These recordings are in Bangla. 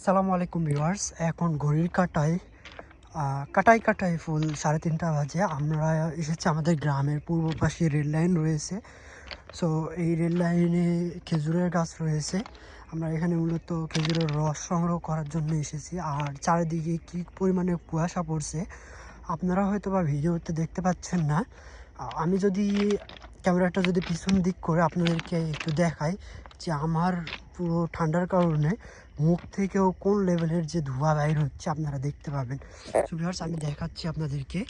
আসসালামু আলাইকুম ভিউয়ার্স, এখন ঘড়ির কাটাই কাটায় কাটায় ফুল সাড়ে তিনটা বাজে। আমরা এসেছি আমাদের গ্রামের পূর্ব পাশে রেল লাইন রয়েছে। সো এই রেল লাইনে খেজুরের গাছ রয়েছে। আমরা এখানে মূলত খেজুরের রস সংগ্রহ করার জন্য এসেছি। আর চারিদিকে কী পরিমাণে কুয়াশা পড়ছে, আপনারা হয়তো বা ভিডিওতে দেখতে পাচ্ছেন না। আমি যদি ক্যামেরাটা যদি পিছন দিক করে আপনাদেরকে একটু দেখাই যে আমার পুরো ঠান্ডার কারণে মুখ থেকেও কোন লেভেলের যে ধোঁয়া বাইর হচ্ছে আপনারা দেখতে পাবেন। সো ভিউয়ার্স আমি দেখাচ্ছি আপনাদেরকে।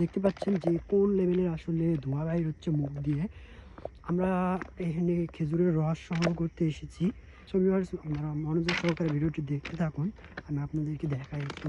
দেখতে পাচ্ছেন যে কোন লেভেলের আসলে ধোঁয়া বাইর হচ্ছে মুখ দিয়ে। আমরা এখানে খেজুরের রস সংগ্রহ করতে এসেছি। সো আপনারা মনোযোগ সহকারে ভিডিওটি দেখতে থাকুন। আমি আপনাদেরকে দেখাই একটু।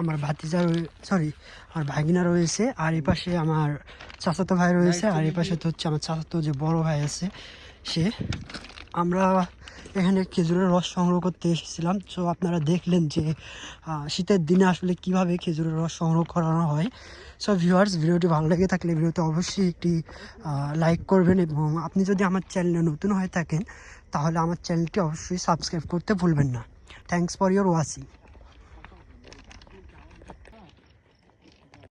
আমার ভাতিজা সরি আমার ভাগিনা রয়েছে, আর এই পাশে আমার চাচাতো ভাই রয়েছে, আর এই পাশে তো হচ্ছে আমার চাচাতো যে বড় ভাই আছে, সে। আমরা এখানে খেজুরের রস সংগ্রহ করতে এসেছিলাম সো আপনারা দেখলেন যে শীতের দিনে আসলে কীভাবে খেজুরের রস সংগ্রহ করানো হয়। সো ভিউয়ার্স ভিডিওটি ভালো লেগে থাকলে ভিডিওতে অবশ্যই একটি লাইক করবেন এবং আপনি যদি আমার চ্যানেলে নতুন হয়ে থাকেন, তাহলে আমার চ্যানেলটি অবশ্যই সাবস্ক্রাইব করতে ভুলবেন না। Thanks for your watching